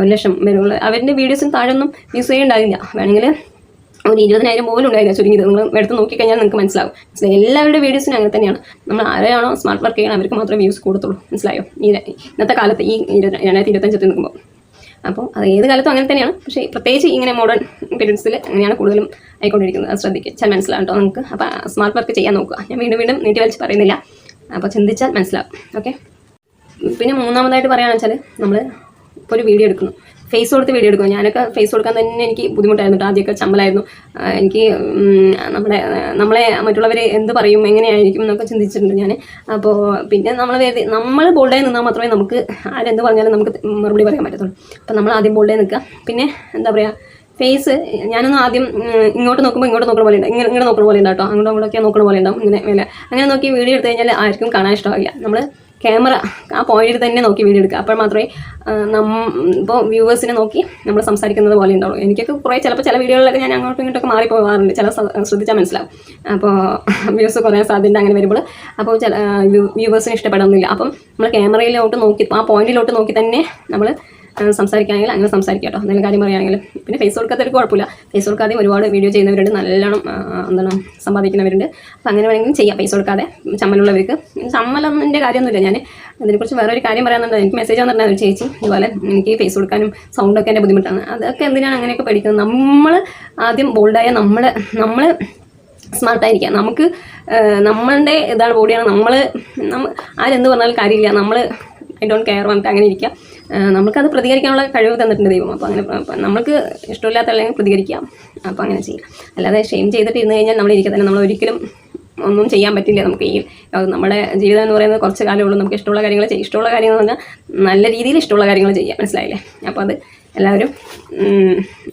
ഒരു ലക്ഷം വരുള്ള. അവരുടെ വീഡിയോസിന് താഴെയൊന്നും വ്യൂസ് ചെയ്യുന്നുണ്ടാവില്ല വേണമെങ്കിൽ ഒരു ഇരുപതിനായിരം പോലും ഉണ്ടായില്ല ചുരുങ്ങിയത്. നിങ്ങൾ എടുത്ത് നോക്കിക്കഴിഞ്ഞാൽ നിങ്ങൾക്ക് മനസ്സിലാവും. മനസ്സിലായി. എല്ലാവരുടെ വീഡിയോസിനും അങ്ങനെ തന്നെയാണ്. നമ്മൾ ആരെയാണോ സ്മാർട്ട് വർക്ക് ചെയ്യണം അവർക്ക് മാത്രമേ വ്യൂസ് കൂടത്തുള്ളൂ. മനസ്സിലായോ? ഈ ഇന്നത്തെ കാലത്ത് ഈ രണ്ടായിരത്തി ഇരുപത്തഞ്ചത്തിൽ നിൽക്കുമ്പോൾ. അപ്പോൾ അത് ഏത് കാലത്തും അങ്ങനെ തന്നെയാണ്. പക്ഷേ പ്രത്യേകിച്ച് ഇങ്ങനെ മോഡേൺ പീരീഡ്സിൽ അങ്ങനെയാണ് കൂടുതലും ആയിക്കൊണ്ടിരിക്കുന്നത്. അത് ശ്രദ്ധിക്കുക. ചില മനസ്സിലാവും കേട്ടോ നമുക്ക്. അപ്പോൾ സ്മാർട്ട് വർക്ക് ചെയ്യാൻ നോക്കുക. ഞാൻ വീണ്ടും വീണ്ടും നീട്ടി വലിച്ച് പറയുന്നില്ല. അപ്പോൾ ചിന്തിച്ചാൽ മനസ്സിലാവും. ഓക്കെ പിന്നെ മൂന്നാമതായിട്ട് പറയുകയാണെന്ന് വെച്ചാൽ നമ്മൾ ഇപ്പോൾ ഒരു വീഡിയോ എടുക്കുന്നു. ഫേസ് കൊടുത്ത് വീഡിയോ എടുക്കും. ഞാനൊക്കെ ഫേസ് കൊടുക്കാൻ തന്നെ എനിക്ക് ബുദ്ധിമുട്ടായിരുന്നു. ആദ്യമൊക്കെ ചമ്മലായിരുന്നു. എനിക്ക് നമ്മുടെ നമ്മളെ മറ്റുള്ളവർ എന്ത് പറയും എങ്ങനെയായിരിക്കും എന്നൊക്കെ ചിന്തിച്ചിട്ടുണ്ട് ഞാൻ അപ്പോൾ പിന്നെ നമ്മൾ നമ്മൾ ബോൾഡായി നിന്നാൽ മാത്രമേ നമുക്ക് ആരെന്ത് പറഞ്ഞാലും നമുക്ക് മറുപടി പറയാൻ പറ്റത്തുള്ളൂ. അപ്പോൾ നമ്മൾ ആദ്യം ബോൾഡായി നിൽക്കുക. പിന്നെ എന്താ പറയുക ഫേസ് ഞാനൊന്നും ആദ്യം ഇങ്ങോട്ട് നോക്കുമ്പോൾ ഇങ്ങോട്ട് നോക്കുന്ന പോലെ ഉണ്ടാവും ഇങ്ങനെ ഇങ്ങനെ നോക്കുന്ന പോലെ ഉണ്ടാവും കേട്ടോ. അങ്ങോട്ടും അങ്ങോട്ടൊക്കെ നോക്കുന്ന പോലെ ഉണ്ടാവും. ഇങ്ങനെ മേലെ. അങ്ങനെ നോക്കി വീഡിയോ എടുത്തു കഴിഞ്ഞാൽ ആർക്കും കാണാൻ ഇഷ്ടമാവില്ല. നമ്മൾ ക്യാമറ ആ പോയിന്റിൽ തന്നെ നോക്കി വീഡിയോ എടുക്കുക. അപ്പോൾ മാത്രമേ നം ഇപ്പോൾ വ്യൂവേഴ്സിനെ നോക്കി നമ്മൾ സംസാരിക്കുന്നത് പോലെ ഉണ്ടാവുള്ളൂ. എനിക്കൊക്കെ കുറേ ചിലപ്പോൾ ചില വീഡിയോകളിലൊക്കെ ഞാൻ അങ്ങോട്ടും ഇങ്ങോട്ടൊക്കെ മാറി പോകാറുണ്ട്. ചില ശ്രദ്ധിച്ചാൽ മനസ്സിലാവും. അപ്പോൾ വ്യൂസ് കുറയാൻ സാധ്യത അങ്ങനെ വരുമ്പോൾ അപ്പോൾ ചില വ്യൂവേഴ്സിന് ഇഷ്ടപ്പെടുന്നില്ല അപ്പം നമ്മൾ ക്യാമറയിലോട്ട് നോക്കി ആ പോയിന്റിലോട്ട് നോക്കി തന്നെ നമ്മൾ സംസാരിക്കുകയാണെങ്കിൽ അങ്ങനെ സംസാരിക്കാം കേട്ടോ. എന്തെങ്കിലും കാര്യം പറയുകയാണെങ്കിൽ. പിന്നെ ഫേസ് കൊടുക്കാത്തവർക്ക് കുഴപ്പമില്ല. ഫേസ് കൊടുക്കാതെയും ഒരുപാട് വീഡിയോ ചെയ്യുന്നവരുണ്ട്. നല്ലോണം എന്താണ് സമ്പാദിക്കുന്നവരുണ്ട്. അപ്പോൾ അങ്ങനെ വേണമെങ്കിലും ചെയ്യാം. ഫേസ് കൊടുക്കാതെ ചമ്മലുള്ളവർക്ക്. ചമ്മലൊന്നിന്റെ കാര്യമൊന്നുമില്ല. ഞാൻ അതിനെക്കുറിച്ച് വേറൊരു കാര്യം പറയാനുണ്ട്. എനിക്ക് മെസ്സേജ് വന്നിട്ടുണ്ട്. ഒരു ചേച്ചി ഇതുപോലെ എനിക്ക് ഫേസ് കൊടുക്കാനും സൗണ്ടൊക്കെ എന്റെ ബുദ്ധിമുട്ടാണ്. അതൊക്കെ എന്തിനാണ് അങ്ങനെയൊക്കെ പഠിക്കുന്നത്? നമ്മൾ ആദ്യം ബോൾഡായ നമ്മൾ നമ്മൾ സ്മാർട്ടായിരിക്കുക നമുക്ക് നമ്മളുടെ ഇതാണ് ബോഡിയാണ് നമ്മൾ ആരെന്ത് പറഞ്ഞാലും കാര്യമില്ല. നമ്മൾ ഐ ഡോണ്ട് കെയർ വന്നിട്ട് അങ്ങനെ ഇരിക്കുക നമുക്കത് പ്രതികരിക്കാനുള്ള കഴിവ് തന്നിട്ടുണ്ട് ദൈവം. അപ്പോൾ അങ്ങനെ നമുക്ക് ഇഷ്ടമില്ലാത്ത അല്ലെങ്കിൽ പ്രതികരിക്കാം. അപ്പോൾ അങ്ങനെ ചെയ്യാം. അല്ലാതെ ഷെയിം ചെയ്തിട്ട് ഇരുന്ന് കഴിഞ്ഞാൽ നമ്മൾ ഇരിക്കുക തന്നെ നമ്മൾ ഒരിക്കലും ഒന്നും ചെയ്യാൻ പറ്റില്ല നമുക്ക് ഈ നമ്മുടെ ജീവിതം എന്ന് പറയുന്നത് കുറച്ച് കാലമുള്ളൂ നമുക്ക് ഇഷ്ടമുള്ള കാര്യങ്ങൾ ചെയ്യും. ഇഷ്ടമുള്ള കാര്യങ്ങൾ എന്ന് പറഞ്ഞാൽ നല്ല രീതിയിൽ ഇഷ്ടമുള്ള കാര്യങ്ങൾ ചെയ്യാം. മനസ്സിലായില്ലേ? അപ്പോൾ അത് എല്ലാവരും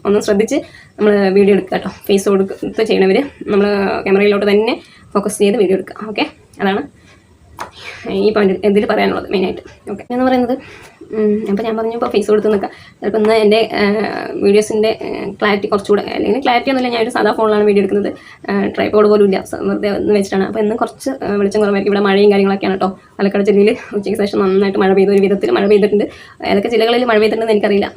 ഒന്ന് ശ്രദ്ധിച്ച് നമ്മൾ വീഡിയോ എടുക്കുക കേട്ടോ. ഫേസ് കൊടുത്ത് ചെയ്യണവർ നമ്മൾ ക്യാമറയിലോട്ട് തന്നെ ഫോക്കസ് ചെയ്ത് വീഡിയോ എടുക്കുക. ഓക്കെ അതാണ് ഈ പോയിന്റ് എന്തിൽ പറയാനുള്ളത് മെയിനായിട്ട് ഓക്കെ എന്ന് പറയുന്നത് അപ്പോൾ ഞാൻ പറഞ്ഞു ഇപ്പോൾ ഫേസ് കൊടുത്ത് നിൽക്കാം ചിലപ്പോൾ ഇന്ന് എന്റെ വീഡിയോസിന്റെ ക്ലാരിറ്റി കുറച്ചുകൂടെ അല്ലെങ്കിൽ ക്ലാരിറ്റി ഒന്നുമില്ല ഞാനൊരു സാധാ ഫോണിലാണ് വീഡിയോ എടുക്കുന്നത്. ട്രൈപോഡ് പോലും ഇല്ല വെറുതെ ഒന്ന് വെച്ചിട്ടാണ്. അപ്പോൾ ഇന്ന് കുറച്ച് വെളിച്ചം കുറവായിരിക്കും. ഇവിടെ മഴയും കാര്യങ്ങളൊക്കെയാണ് കേട്ടോ പാലക്കാട് ജില്ലയിൽ ഉച്ചയ്ക്ക് ശേഷം നന്നായിട്ട് മഴ പെയ്ത. ഒരു വിധത്തിൽ മഴ പെയ്തിട്ടുണ്ട്. ഏതൊക്കെ ജില്ലകളിൽ മഴ പെയ്തിട്ടുണ്ടെന്ന് എനിക്കറിയില്ല.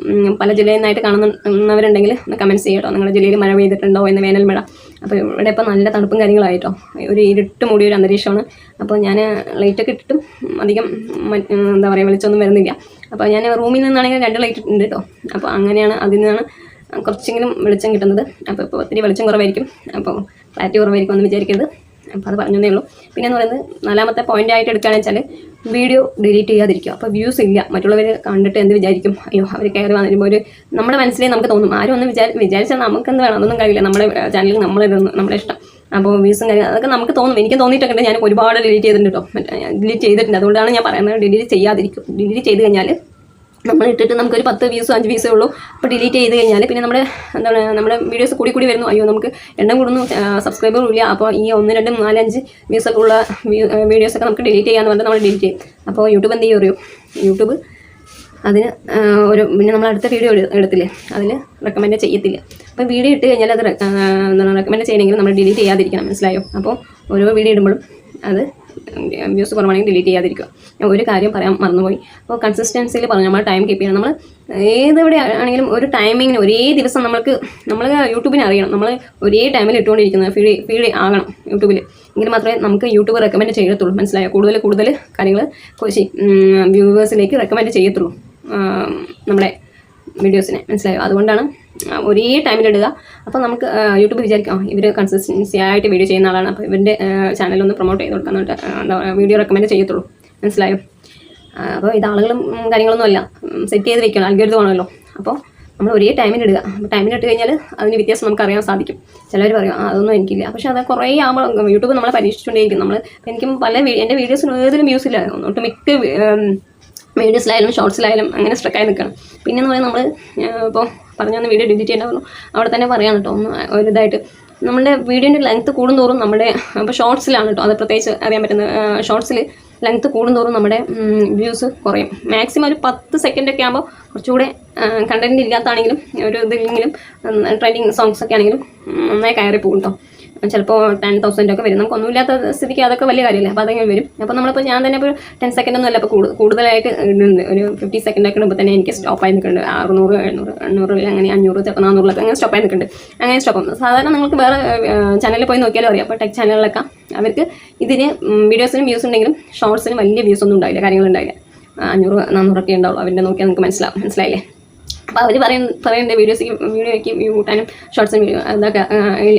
പല ജില്ലയിൽ നിന്നായിട്ട് കാണുന്നവരുണ്ടെങ്കിൽ ഒന്ന് കമന്റ്സ് ചെയ്യട്ടോ നിങ്ങളുടെ ജില്ലയിൽ മഴ പെയ്തിട്ടുണ്ടോ എന്ന് വേനൽ മഴ. അപ്പോൾ ഇവിടെ ഇപ്പോൾ നല്ല തണുപ്പും കാര്യങ്ങളായിട്ടോ. ഒരു ഇരുട്ട് മൂടിയ ഒരു അന്തരീക്ഷമാണ്. അപ്പോൾ ഞാൻ ലൈറ്റൊക്കെ ഇട്ടിട്ടും അധികം എന്താ പറയുക വെളിച്ചമൊന്നും വരുന്നില്ല. അപ്പോൾ ഞാൻ റൂമിൽ നിന്നാണെങ്കിൽ രണ്ട് ലൈറ്റ് ഉണ്ട് കേട്ടോ. അപ്പോൾ അങ്ങനെയാണ് അതിൽ നിന്നാണ് കുറച്ചെങ്കിലും വെളിച്ചം കിട്ടുന്നത്. അപ്പോൾ ഇപ്പോൾ ഒത്തിരി വെളിച്ചം കുറവായിരിക്കും. അപ്പോൾ ഫ്ലാറ്റ് കുറവായിരിക്കും എന്ന് വിചാരിക്കരുത്. അപ്പോൾ അത് പറഞ്ഞതേ ഉള്ളൂ. പിന്നെ എന്ന് പറയുന്നത് നാലാമത്തെ പോയിന്റ് ആയിട്ട് എടുക്കുകയാണെന്ന് വെച്ചാൽ വീഡിയോ ഡിലീറ്റ് ചെയ്യാതിരിക്കുക. അപ്പോൾ വ്യൂസ് ഇല്ല. മറ്റുള്ളവർ കണ്ടിട്ട് എന്ത് വിചാരിക്കും? അയ്യോ അവർ കയറി വന്നിരുമ്പോൾ ഒരു നമ്മുടെ മനസ്സിലേ നമുക്ക് തോന്നും. ആരും ഒന്ന് വിചാരി വിചാരിച്ചാൽ നമുക്ക് എന്ത് വേണം? അതൊന്നും കഴിയില്ല. നമ്മുടെ ചാനലിൽ നമ്മളിതൊന്നും നമ്മുടെ ഇഷ്ടം. അപ്പോൾ വ്യൂസും കാര്യം അതൊക്കെ നമുക്ക് തോന്നും. എനിക്ക് തോന്നിയിട്ടൊക്കെ ഞാൻ ഒരുപാട് ഡിലീറ്റ് ചെയ്തിട്ടുണ്ട് കേട്ടോ ഡിലീറ്റ് ചെയ്തിട്ടുണ്ട്. അതുകൊണ്ടാണ് ഞാൻ പറയുന്നത് ഡിലീറ്റ് ചെയ്യാതിരിക്കും ഡിലീറ്റ് ചെയ്ത് കഴിഞ്ഞാൽ നമ്മൾ ഇട്ടിട്ട് നമുക്കൊരു പത്ത് വ്യൂസോ അഞ്ച് വ്യൂസോ ഉള്ളൂ. അപ്പോൾ ഡിലീറ്റ് ചെയ്ത് കഴിഞ്ഞാൽ പിന്നെ നമ്മുടെ എന്താണ് നമ്മുടെ വീഡിയോസ് കൂടി കൂടി വരുന്നു. അയ്യോ നമുക്ക് എണ്ണം കൂടുന്നു. സബ്സ്ക്രൈബറും ഇല്ല. അപ്പോൾ ഈ ഒന്ന് രണ്ട് നാല് അഞ്ച് വ്യൂസ് ഒക്കെ ഉള്ള വീഡിയോസൊക്കെ നമുക്ക് ഡിലീറ്റ് ചെയ്യാന്ന് പറഞ്ഞാൽ നമ്മൾ ഡിലീറ്റ് ചെയ്യും. അപ്പോൾ യൂട്യൂബ് എന്ത് ചെയ്യും അറിയോ? യൂട്യൂബ് അതിന് ഒരു പിന്നെ നമ്മൾ അടുത്ത വീഡിയോ എടുത്തില്ലേ? അതിൽ റെക്കമെൻഡ് ചെയ്യത്തില്ല. അപ്പോൾ വീഡിയോ ഇട്ട് കഴിഞ്ഞാൽ അത് റെക്കമെൻഡ് ചെയ്യണമെങ്കിൽ നമ്മൾ ഡിലീറ്റ് ചെയ്യാതിരിക്കണം. മനസ്സിലായോ? അപ്പോൾ ഓരോ വീഡിയോ ഇടുമ്പോഴും അത് വ്യൂസ് കുറവാണെങ്കിൽ ഡിലീറ്റ് ചെയ്യാതിരിക്കുക. ഞാൻ ഒരു കാര്യം പറയാൻ മറന്നുപോയി. അപ്പോൾ കൺസിസ്റ്റൻസിയിൽ പറഞ്ഞു നമ്മൾ ടൈം കീപ്പ് ചെയ്യണം. നമ്മൾ ഏതെവിടെ ആണെങ്കിലും ഒരു ടൈമിങ്ങിന് ഒരേ ദിവസം നമ്മൾക്ക് നമ്മൾ യൂട്യൂബിനെ അറിയണം. നമ്മൾ ഒരേ ടൈമിൽ ഇട്ടുകൊണ്ടിരിക്കുന്നത് ഫീഡ് ഫീഡ് ആകണം യൂട്യൂബിൽ എങ്കിൽ മാത്രമേ നമുക്ക് യൂട്യൂബ് റെക്കമെൻഡ് ചെയ്യത്തുള്ളൂ. മനസ്സിലായോ? കൂടുതൽ കൂടുതൽ കാര്യങ്ങൾ വ്യൂവേഴ്സിലേക്ക് റെക്കമെൻഡ് ചെയ്യത്തുള്ളൂ. നമ്മുടെ വീഡിയോസിനെ മനസ്സിലായോ? അതുകൊണ്ടാണ് ഒരേ ടൈമിലിടുക അപ്പോൾ നമുക്ക് യൂട്യൂബ് വിചാരിക്കാം ഇവർ കൺസിസ്റ്റൻസി ആയിട്ട് വീഡിയോ ചെയ്യുന്ന ആളാണ്. അപ്പോൾ ഇവരുടെ ചാനലൊന്ന് പ്രൊമോട്ട് ചെയ്ത് കൊടുക്കാൻ എന്താ വീഡിയോ റെക്കമെൻഡ് ചെയ്യത്തുള്ളൂ. മനസ്സിലായോ? അപ്പോൾ ഇത് ആളുകളും കാര്യങ്ങളൊന്നും അല്ല. സെറ്റ് ചെയ്ത് വെക്കണം അൽഗരിതം ആണല്ലോ. അപ്പോൾ നമ്മൾ ഒരേ ടൈമിലിടുക ഇടുക. അപ്പോൾ ടൈമിൽ ഇട്ട് കഴിഞ്ഞാൽ അതിന് വ്യത്യാസം നമുക്ക് അറിയാൻ സാധിക്കും. ചിലർ പറയും അതൊന്നും എനിക്കില്ല. പക്ഷേ അത് കുറേ ആകുമ്പോൾ യൂട്യൂബ് നമ്മളെ പരീക്ഷിച്ചുകൊണ്ടേയിരിക്കും. നമ്മൾ എനിക്കും പല എന്റെ വീഡിയോസിന് ഏതൊരു വ്യൂസ് ഇല്ല. ഒട്ടുമിക്ക വീഡിയോസിലായാലും ഷോർട്സിലായാലും അങ്ങനെ സ്ട്രക്കായി നിൽക്കണം. പിന്നെ എന്ന് പറയുന്നത് നമ്മൾ ഇപ്പോൾ പറഞ്ഞു വന്ന വീഡിയോ ഡിലീറ്റ് ചെയ്യേണ്ട അവിടെ തന്നെ പറയാം കേട്ടോ ഒന്ന് ഒരു ഇതായിട്ട്. നമ്മുടെ വീഡിയോന്റെ ലെങ്ത്ത് കൂടുന്തോറും നമ്മുടെ അപ്പോൾ ഷോർട്സിലാണ് കേട്ടോ അത് പ്രത്യേകിച്ച് അറിയാൻ പറ്റുന്നത് ഷോർട്സിൽ ലെങ്ത്ത് കൂടുന്തോറും നമ്മുടെ വ്യൂസ് കുറയും. മാക്സിമം ഒരു പത്ത് സെക്കൻഡൊക്കെ ആകുമ്പോൾ കുറച്ചുകൂടെ കണ്ടന്റ് ഇല്ലാത്താണെങ്കിലും ഒരു ഇതിലെങ്കിലും ട്രെൻഡിങ് സോങ്സ് ഒക്കെ ആണെങ്കിലും നന്നായി കയറി പോകും കേട്ടോ. ചിലപ്പോൾ ടെൻ തൗസൻഡ് ഒക്കെ വരും. നമുക്കൊന്നുമില്ലാത്ത സ്ഥിതിക്ക് അതൊക്കെ വലിയ കാര്യമല്ലേ? അപ്പോൾ അതെങ്ങനെ വരും. അപ്പോൾ നമ്മളിപ്പോൾ ഞാൻ തന്നെ ഇപ്പോൾ ടെൻ സെക്കൻഡ് ഒന്നും അല്ല ഇപ്പോൾ കൂടുതലായിട്ട് ഇടുന്നുണ്ട് ഒരു ഫിഫ്റ്റി സെക്കൻഡ് ഒക്കെ ഇടുമ്പോൾ തന്നെ എനിക്ക് സ്റ്റോപ്പായി നിൽക്കുന്നുണ്ട്. അറുന്നൂറ് എഴുന്നൂറ് എണ്ണൂറ് അങ്ങനെ അഞ്ഞൂറ് ചിലപ്പോൾ നാന്നൂറിലൊക്കെ അങ്ങനെ സ്റ്റോപ്പായി നിൽക്കുന്നുണ്ട്. അങ്ങനെ സ്റ്റോപ്പ് സാധാരണ നിങ്ങൾക്ക് വേറെ ചാനലിൽ പോയി നോക്കിയാലും അറിയാം. അപ്പോൾ ടെക് ചാനലിലൊക്കെ അവർക്ക് ഇതിന് വീഡിയോസിനും വ്യൂസ് ഉണ്ടെങ്കിലും ഷോർട്സിന് വലിയ വ്യൂസ് ഒന്നും ഉണ്ടാവില്ല. കാര്യങ്ങളുണ്ടാവില്ല അഞ്ഞൂറ് നാന്നൂറൊക്കെ ഉണ്ടാവുള്ളൂ. അവരുടെ നോക്കിയാൽ നിങ്ങൾക്ക് മനസ്സിലാവും. മനസ്സിലായില്ലേ? അപ്പോൾ അവർ പറയുന്ന പറയേണ്ട വീഡിയോസ് വീഡിയോയ്ക്ക് വ്യൂ കൂട്ടാനും ഷോർട്സും വീഡിയോ അതൊക്കെ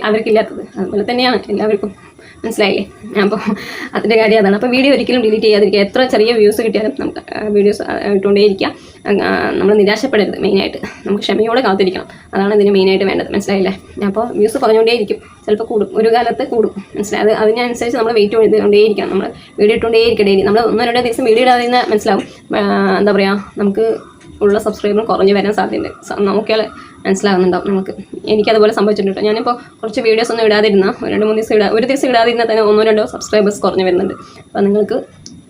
അവർക്കില്ലാത്തത്. അതുപോലെ തന്നെയാണ് എല്ലാവർക്കും. മനസ്സിലായില്ലേ? അപ്പോൾ അതിന്റെ കാര്യം അതാണ്. അപ്പോൾ വീഡിയോ ഒരിക്കലും ഡിലീറ്റ് ചെയ്യാതിരിക്കുക. എത്ര ചെറിയ വ്യൂസ് കിട്ടിയാലും നമുക്ക് വീഡിയോസ് ഇട്ടുകൊണ്ടേയിരിക്കുക നമ്മൾ നിരാശപ്പെടരുത് മെയിനായിട്ട് നമുക്ക് ക്ഷമയോടെ കാത്തിരിക്കണം. അതാണ് ഇതിന് മെയിനായിട്ട് വേണ്ടത്. മനസ്സിലായില്ലേ? അപ്പോൾ വ്യൂസ് കുറഞ്ഞുകൊണ്ടേയിരിക്കും. ചിലപ്പോൾ കൂടും. ഒരു കാലത്ത് കൂടും. മനസ്സിലായി? അത് അതിനനുസരിച്ച് നമ്മൾ വെയിറ്റ് ചെയ്തുകൊണ്ടേയിരിക്കണം നമ്മൾ വീഡിയോ ഇട്ടുകൊണ്ടേയിരിക്കും ഡെയിലി നമ്മൾ ഒന്നോ രണ്ടോ ദിവസം വീഡിയോ ഇടാതിരുന്ന മനസ്സിലാവും. എന്താ പറയുക നമുക്ക് ഉള്ള സബ്സ്ക്രൈബർ കുറഞ്ഞു വരാൻ സാധ്യതയുണ്ട്. നോക്കിയാൽ മനസ്സിലാകുന്നുണ്ടാവും നമുക്ക്. എനിക്കതുപോലെ സംഭവിച്ചിട്ടുണ്ട് ഞാനിപ്പോൾ കുറച്ച് വീഡിയോസ് ഒന്നും ഇടാതിരുന്ന രണ്ട് മൂന്ന് ദിവസം ഇടാ ഒരു ദിവസം ഇടാതിരുന്നാൽ തന്നെ ഒന്നോ രണ്ടോ സബ്സ്ക്രൈബേഴ്സ് കുറഞ്ഞു വരുന്നുണ്ട്. അപ്പോൾ നിങ്ങൾക്ക്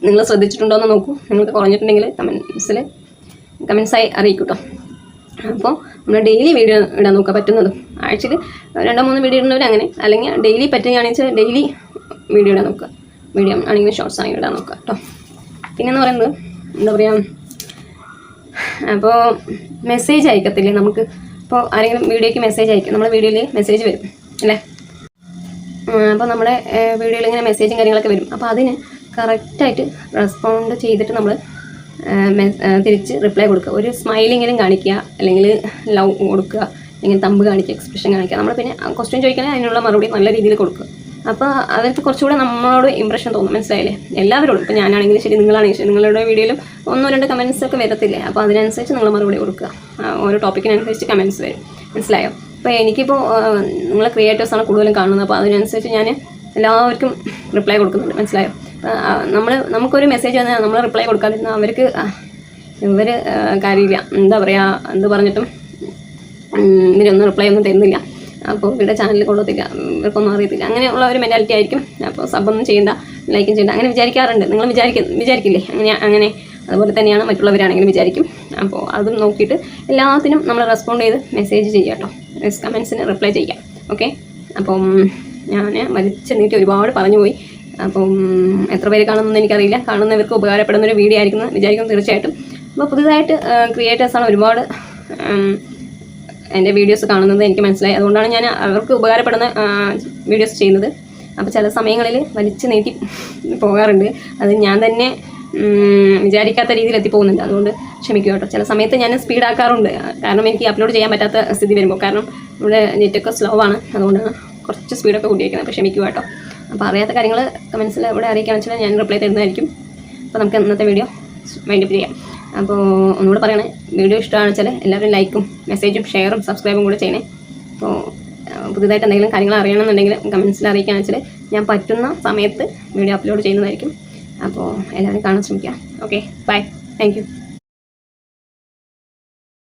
നിങ്ങൾ ശ്രദ്ധിച്ചിട്ടുണ്ടോ എന്ന് നോക്കൂ. നിങ്ങൾക്ക് കുറഞ്ഞിട്ടുണ്ടെങ്കിൽ കമൻസിൽ കമൻസായി അറിയിക്കൂട്ടോ കേട്ടോ. അപ്പോൾ നമ്മൾ ഡെയിലി വീഡിയോ ഇടാൻ നോക്കുക പറ്റുന്നതും. ആഴ്ചയിൽ രണ്ടോ മൂന്ന് വീഡിയോ ഇടുന്നവർ അങ്ങനെ അല്ലെങ്കിൽ ഡെയിലി പറ്റുകയാണെന്ന് വെച്ചാൽ ഡെയിലി വീഡിയോ ഇടാൻ നോക്കുക. വീഡിയോ ആണെങ്കിൽ ഷോർട്സ് ആണെങ്കിൽ ഇടാൻ നോക്കുക കേട്ടോ. പിന്നെന്ന് പറയുന്നത് എന്താ പറയുക അപ്പോൾ മെസ്സേജ് അയക്കത്തില്ലേ നമുക്ക്? ഇപ്പോൾ ആരെങ്കിലും വീഡിയോയ്ക്ക് മെസ്സേജ് അയക്കും. നമ്മുടെ വീഡിയോയിൽ മെസ്സേജ് വരും അല്ലേ? അപ്പോൾ നമ്മുടെ വീഡിയോയിൽ ഇങ്ങനെ മെസ്സേജും കാര്യങ്ങളൊക്കെ വരും. അപ്പോൾ അതിന് കറക്റ്റായിട്ട് റെസ്പോണ്ട് ചെയ്തിട്ട് നമ്മൾ തിരിച്ച് റിപ്ലൈ കൊടുക്കുക. ഒരു സ്മൈലിങ്ങനും കാണിക്കുക അല്ലെങ്കിൽ ലവ് കൊടുക്കുക അല്ലെങ്കിൽ തമ്പ് കാണിക്കുക എക്സ്പ്രഷൻ കാണിക്കുക. നമ്മൾ പിന്നെ ക്വസ്റ്റ്യൻ ചോദിക്കണേ അതിനുള്ള മറുപടി നല്ല രീതിയിൽ കൊടുക്കുക. അപ്പോൾ അവർക്ക് കുറച്ചുകൂടെ നമ്മളോട് ഇമ്പ്രഷൻ തോന്നും. മനസ്സിലായില്ലേ? എല്ലാവരോടും. ഇപ്പോൾ ഞാനാണെങ്കിലും ശരി നിങ്ങളാണെങ്കിലും ശരി. നിങ്ങളുടെ വീഡിയോയിലും ഒന്നോ രണ്ട് കമൻസ് ഒക്കെ വരത്തില്ലേ? അപ്പോൾ അതിനനുസരിച്ച് നിങ്ങൾ മറുപടി കൊടുക്കുക. ഓരോ ടോപ്പിക്കിനനുസരിച്ച് കമൻസ് വരും. മനസ്സിലായോ? അപ്പോൾ എനിക്കിപ്പോൾ നിങ്ങളെ ക്രിയേറ്റേഴ്സാണ് കൂടുതലും കാണുന്നത്. അപ്പോൾ അതിനനുസരിച്ച് ഞാൻ എല്ലാവർക്കും റിപ്ലൈ കൊടുക്കുന്നുണ്ട്. മനസ്സിലായോ? നമ്മൾ നമുക്കൊരു മെസ്സേജ് വന്നാൽ നമ്മൾ റിപ്ലൈ കൊടുക്കാതിരുന്നാൽ അവർക്ക് ഇവർ കാര്യമില്ല. എന്താ പറയുക എന്ത് പറഞ്ഞിട്ടും ഇതിനൊന്നും റിപ്ലൈ ഒന്നും തരുന്നില്ല. അപ്പോൾ ഇവരുടെ ചാനലിൽ കൊള്ളത്തില്ല ഇവർക്കൊന്നും അറിയത്തില്ല. അങ്ങനെയുള്ള ഒരു മെന്റാലിറ്റി ആയിരിക്കും. അപ്പോൾ സബൊന്നും ചെയ്യണ്ട ലൈക്കും ചെയ്യണ്ട. അങ്ങനെ വിചാരിക്കാറുണ്ട്. നിങ്ങൾ വിചാരിക്ക വിചാരിക്കില്ലേ? അങ്ങനെ അങ്ങനെ. അതുപോലെ തന്നെയാണ് മറ്റുള്ളവരാണെങ്കിലും വിചാരിക്കും. അപ്പോൾ അതും നോക്കിയിട്ട് എല്ലാത്തിനും നമ്മൾ റെസ്പോണ്ട് ചെയ്ത് മെസ്സേജ് ചെയ്യുക കേട്ടോ. കമൻസിന് റിപ്ലൈ ചെയ്യാം ഓക്കെ അപ്പം ഞാൻ വലിച്ചു നീട്ടി ഒരുപാട് പറഞ്ഞു പോയി. അപ്പം എത്ര പേര് കാണുമെന്ന് എനിക്കറിയില്ല. കാണുന്നവർക്ക് ഉപകാരപ്പെടുന്ന ഒരു വീഡിയോ ആയിരിക്കും വിചാരിക്കുന്നു വിചാരിക്കും തീർച്ചയായിട്ടും. അപ്പോൾ പുതുതായിട്ട് ക്രിയേറ്റേഴ്സാണ് ഒരുപാട് എന്റെ വീഡിയോസ് കാണുന്നത് എനിക്ക് മനസ്സിലായി. അതുകൊണ്ടാണ് ഞാൻ അവർക്ക് ഉപകാരപ്പെടുന്ന വീഡിയോസ് ചെയ്യുന്നത്. അപ്പോൾ ചില സമയങ്ങളിൽ വലിച്ചു നീട്ടി പോകാറുണ്ട്. അത് ഞാൻ തന്നെ വിചാരിക്കാത്ത രീതിയിൽ എത്തിപ്പോകുന്നുണ്ട്. അതുകൊണ്ട് ക്ഷമിക്കുക കേട്ടോ. ചില സമയത്ത് ഞാൻ സ്പീഡാക്കാറുണ്ട് കാരണം എനിക്ക് അപ്ലോഡ് ചെയ്യാൻ പറ്റാത്ത സ്ഥിതി വരുമ്പോൾ. കാരണം ഇവിടെ നെറ്റൊക്കെ സ്ലോ ആണ്. അതുകൊണ്ടാണ് കുറച്ച് സ്പീഡൊക്കെ കൂട്ടിയിരിക്കുന്നത് അപ്പോൾ ക്ഷമിക്കുക കേട്ടോ. അപ്പോൾ അറിയാത്ത കാര്യങ്ങൾ കമൻസിൽ ഇവിടെ അറിയിക്കുകയാണെന്ന് വെച്ചാൽ ഞാൻ റിപ്ലൈ തരുന്നതായിരിക്കും. അപ്പോൾ നമുക്ക് ഇന്നത്തെ വീഡിയോ വൈൻഡപ്പ് ചെയ്യാം. അപ്പോൾ ഒന്നുകൂടെ പറയണേ. വീഡിയോ ഇഷ്ടമാണെന്ന് വെച്ചാൽ എല്ലാവരും ലൈക്കും മെസ്സേജും ഷെയറും സബ്സ്ക്രൈബും കൂടെ ചെയ്യണേ. അപ്പോൾ പുതിയതായിട്ട് എന്തെങ്കിലും കാര്യങ്ങൾ അറിയണമെന്നുണ്ടെങ്കിൽ കമൻസിൽ അറിയിക്കുകയാണെന്ന് വെച്ചാൽ ഞാൻ പറ്റുന്ന സമയത്ത് വീഡിയോ അപ്ലോഡ് ചെയ്യുന്നതായിരിക്കും. അപ്പോൾ എല്ലാവരും കാണാൻ ശ്രമിക്കാം ഓക്കെ ബൈ. താങ്ക്